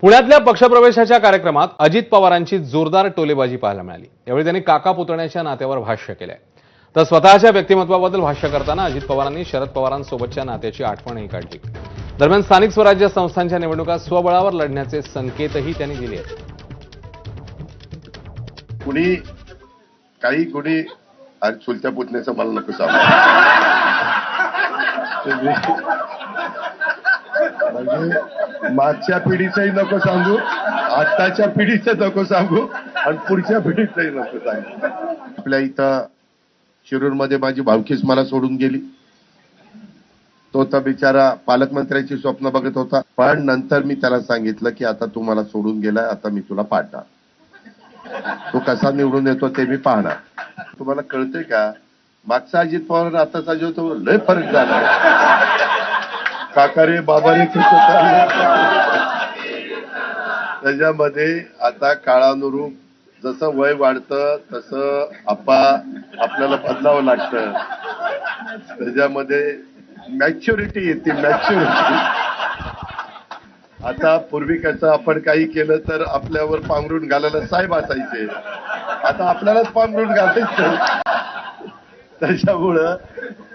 पुण्यातल्या पक्षप्रवेशाच्या कार्यक्रमात अजित पवारांची जोरदार टोलेबाजी पाहायला मिळाली. यावेळी त्यांनी काका पुतण्याच्या नात्यावर भाष्य केलंय. तर स्वतःच्या व्यक्तिमत्वाबद्दल भाष्य करताना अजित पवारांनी शरद पवारांसोबतच्या नात्याची आठवणही काढली. दरम्यान स्थानिक स्वराज्य संस्थांच्या निवडणुका स्वबळावर लढण्याचे संकेतही त्यांनी दिले आहेत. कुणी काही कुणी चुलत्या पुतण्याचं मला नको सांगू. म्हणजे मागच्या पिढीचंही नको सांगू आताच्या पिढीचं नको सांगू आणि पुढच्या पिढीचंही नको सांगू. आपल्या इथं शिरूरमध्ये माझी भावकीच मला सोडून गेली. तो तर बिचारा पालकमंत्र्यांची स्वप्न बघत होता पण नंतर मी त्याला सांगितलं की आता तू मला सोडून गेलाय आता मी तुला पाडणार. तो कसा निवडून येतो ते मी पाहणार. तुम्हाला कळतंय का? मागचा अजित पवार आताचा जो तो लय फरक झाला. काका रे बाबा रे कसं त्याच्यामध्ये आता काळानुरूप जसं वय वाढतं तसं आपा आपल्याला बदलावं लागतं. त्याच्यामध्ये मॅच्युरिटी येते मॅच्युरिटी आता पूर्वी कसं आपण काही केलं तर आपल्यावर पांघरून घालायला साहेब असायचे. आता आपल्यालाच पांघरून घालायचं. त्याच्यामुळं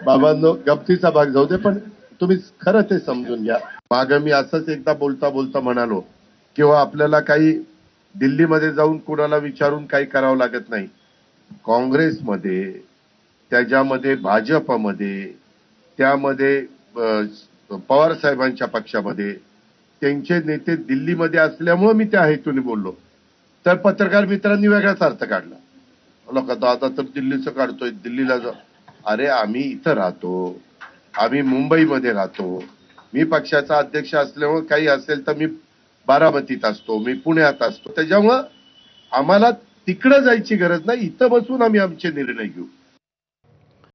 बाबांनो गमतीचा भाग जाऊ दे पण तुम्ही खरं ते समजून घ्या. मागं मी असंच एकदा बोलता बोलता म्हणालो किंवा आपल्याला काही दिल्लीमध्ये जाऊन कुणाला विचारून काही करावं लागत नाही. काँग्रेसमध्ये त्याच्यामध्ये भाजपमध्ये त्यामध्ये पवार साहेबांच्या पक्षामध्ये त्यांचे नेते दिल्लीमध्ये असल्यामुळं मी त्या हेतूने बोललो. तर पत्रकार मित्रांनी वेगळाच अर्थ काढला. लोक आता तर दिल्लीचं काढतोय दिल्लीला जा. अरे आम्ही इथं राहतो. आम्ही मुंबईमध्ये राहतो. मी पक्षाचा अध्यक्ष असल्यामुळे काही असेल तर मी बारामतीत असतो मी पुण्यात असतो. त्याच्यामुळं आम्हाला तिकडं जायची गरज नाही. इथं बसून आम्ही आमचे निर्णय घेऊ.